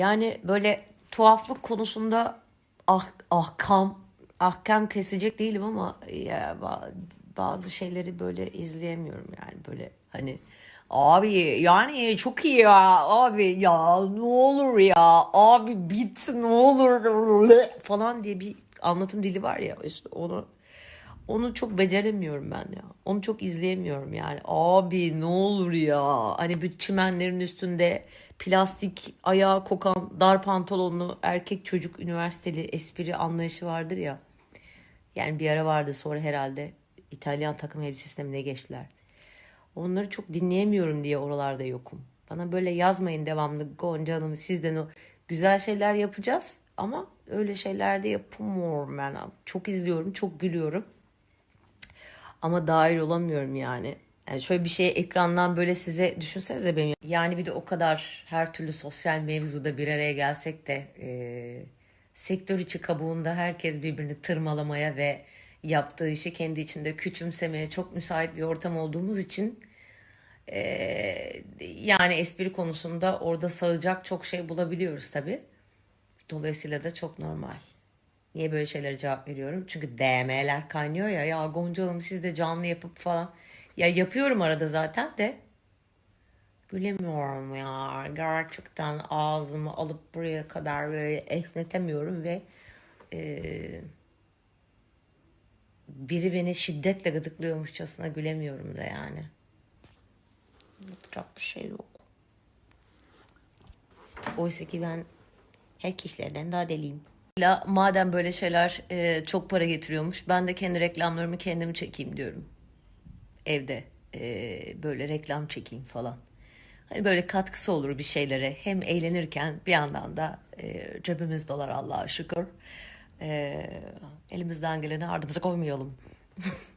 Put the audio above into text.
Yani böyle tuhaflık konusunda ah, ahkam ahkam kesecek değilim ama ya ba- bazı şeyleri böyle izleyemiyorum yani. Böyle hani abi yani çok iyi ya abi ya ne olur ya abi bit ne olur falan diye bir anlatım dili var ya işte onu onu çok beceremiyorum ben ya. Onu çok izleyemiyorum yani. Abi ne olur ya. Hani bir çimenlerin üstünde plastik ayağı kokan dar pantolonlu erkek çocuk üniversiteli espri anlayışı vardır ya. Yani bir ara vardı sonra herhalde İtalyan takım elbisesine mi geçtiler. Onları çok dinleyemiyorum diye oralarda yokum. Bana böyle yazmayın devamlı Gonca Hanım sizden o güzel şeyler yapacağız ama öyle şeyler de yapamıyorum ben. Çok izliyorum, çok gülüyorum. Ama dahil olamıyorum yani. Yani şöyle bir şey ekrandan böyle size düşünsenize benim. Yani bir de o kadar her türlü sosyal mevzuda bir araya gelsek de e, sektör içi kabuğunda herkes birbirini tırmalamaya ve yaptığı işi kendi içinde küçümsemeye çok müsait bir ortam olduğumuz için e, yani espri konusunda orada sığacak çok şey bulabiliyoruz tabii. Dolayısıyla da çok normal. Niye böyle şeylere cevap veriyorum? Çünkü DM'ler kaynıyor ya. Ya Gonca Hanım siz de canlı yapıp falan. Ya yapıyorum arada zaten de. Gülemiyorum ya. Gerçekten ağzımı alıp buraya kadar böyle esnetemiyorum ve e, biri beni şiddetle gıdıklıyormuşçasına gülemiyorum da yani. Yapacak bir şey yok. Oysa ki ben her kişilerden daha deliyim. La, madem böyle şeyler e, çok para getiriyormuş, ben de kendi reklamlarımı kendim çekeyim diyorum. Evde e, böyle reklam çekeyim falan. Hani böyle katkısı olur bir şeylere. Hem eğlenirken bir yandan da e, cebimiz dolar Allah'a şükür. E, elimizden geleni ardımıza koymayalım.